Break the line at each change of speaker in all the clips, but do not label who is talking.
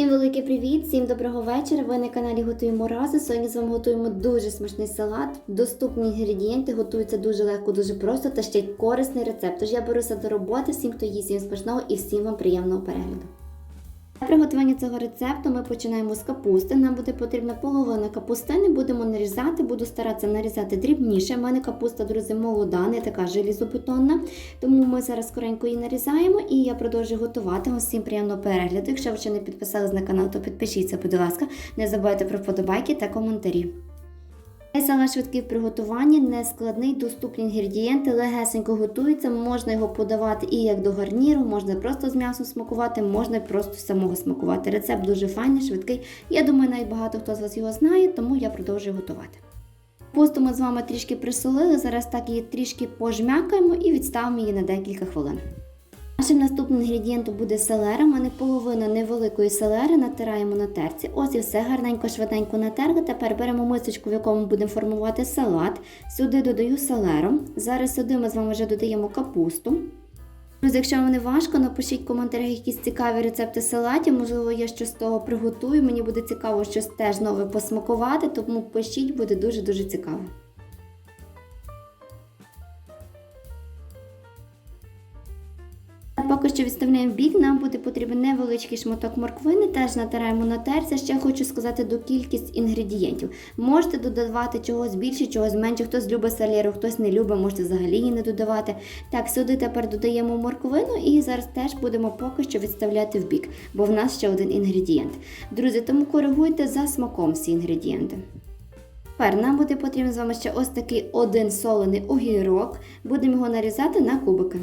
Всім великий привіт, всім доброго вечора. Ви на каналі Готуємо рази. Сьогодні з вами готуємо дуже смачний салат. Доступні інгредієнти, готуються дуже легко, дуже просто та ще й корисний рецепт. Тож я беруся до роботи, всім, хто їсть, всім смачного і всім вам приємного перегляду. Приготування цього рецепту ми починаємо з капусти. Нам буде потрібна половина капустини, будемо нарізати, буду старатися нарізати дрібніше. У мене капуста, друзі, молода, не така желізобетонна. Тому ми зараз скоренько її нарізаємо і я продовжую готувати. Усім приємного перегляду. Якщо ви ще не підписались на канал, то підпишіться, будь ласка. Не забувайте про вподобайки та коментарі. Салат швидкий в приготуванні, нескладний, доступні інгредієнти, легесенько готується, можна його подавати і як до гарніру, можна просто з м'ясом смакувати, можна просто самого смакувати. Рецепт дуже файний, швидкий. Я думаю, навіть багато хто з вас його знає, тому я продовжую готувати. Пусту ми з вами трішки присолили, зараз так її трішки пожмякаємо і відставимо її на декілька хвилин. Нашим наступним інгредієнтом буде селера. У мене половина невеликої селери натираємо на терці. Ось і все гарненько, швиденько натерли. Тепер беремо мисочку, в якому будемо формувати салат. Сюди додаю селеру. Зараз сюди ми з вами вже додаємо капусту. Друзі, якщо вам не важко, напишіть в коментарях якісь цікаві рецепти салатів. Можливо, я щось з того приготую. Мені буде цікаво щось теж нове посмакувати, тому пишіть, буде дуже-дуже цікаво. Поки що відставляємо в бік, нам буде потрібен невеличкий шматок морквини, теж натираємо на терці. Ще хочу сказати до кількість інгредієнтів. Можете додавати чогось більше, чогось менше. Хтось любить саліру, хтось не любить, можете взагалі її не додавати. Так, сюди тепер додаємо морквину і зараз теж будемо поки що відставляти в бік, бо в нас ще один інгредієнт. Друзі, тому коригуйте за смаком всі інгредієнти. Тепер нам буде потрібен з вами ще ось такий один солений огірок. Будемо його нарізати на кубики.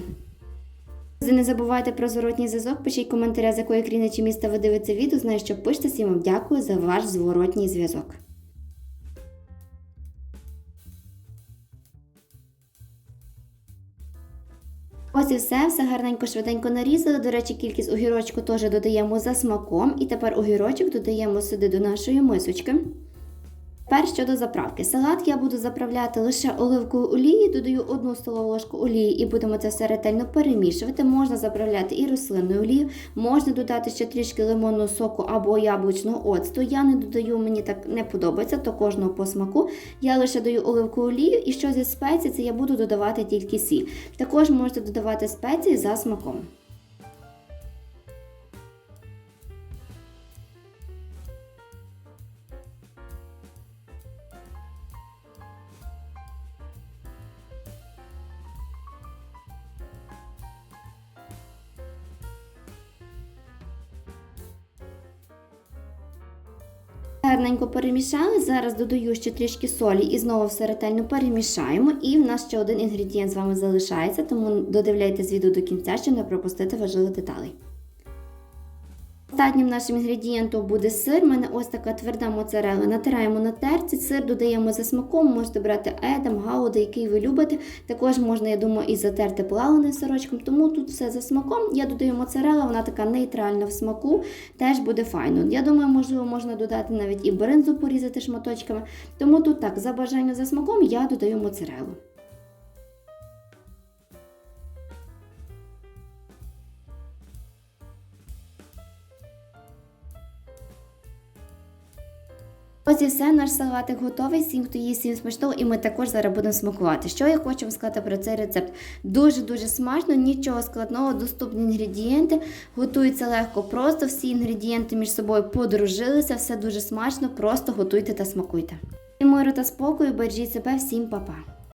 Не забувайте про зворотній зв'язок, пишіть коментаря, з якої країни чи міста ви дивитеся відео. Знаю, що пишете, всім вам дякую за ваш зворотній зв'язок. Ось і все, все гарненько, швиденько нарізали. До речі, кількість огірочку теж додаємо за смаком. І тепер огірочок додаємо сюди до нашої мисочки. Тепер щодо заправки. Салат я буду заправляти лише оливкою олії, додаю одну столову ложку олії і будемо це все ретельно перемішувати. Можна заправляти і рослинною олією, можна додати ще трішки лимонного соку або яблучного оцту. Я не додаю, мені так не подобається, то кожного по смаку. Я лише даю оливкову олію і що зі спеції, це я буду додавати тільки сіль. Також можете додавати спеції за смаком. Гарненько перемішали. Зараз додаю ще трішки солі і знову все ретельно перемішаємо. І в нас ще один інгредієнт з вами залишається, тому додивляйтесь відео до кінця, щоб не пропустити важливих деталей. Останнім нашим інгредієнтом буде сир. У мене ось така тверда моцарела. Натираємо на терці, сир додаємо за смаком, можете брати едам, гауда, який ви любите. Також можна, я думаю, і затерти плавленим сирочком. Тому тут все за смаком. Я додаю моцарела, вона така нейтральна в смаку, теж буде файно. Я думаю, можливо, можна додати навіть і бринзу порізати шматочками. Тому тут так, за бажанням за смаком, я додаю моцарелу. Ось і все, наш салатик готовий. Всім, хто їсть всім смачного, і ми також зараз будемо смакувати. Що я хочу вам сказати про цей рецепт? Дуже-дуже смачно, нічого складного, доступні інгредієнти. Готується легко, просто всі інгредієнти між собою подружилися, все дуже смачно, просто готуйте та смакуйте. І миру та спокою, бережіть себе, всім па-па!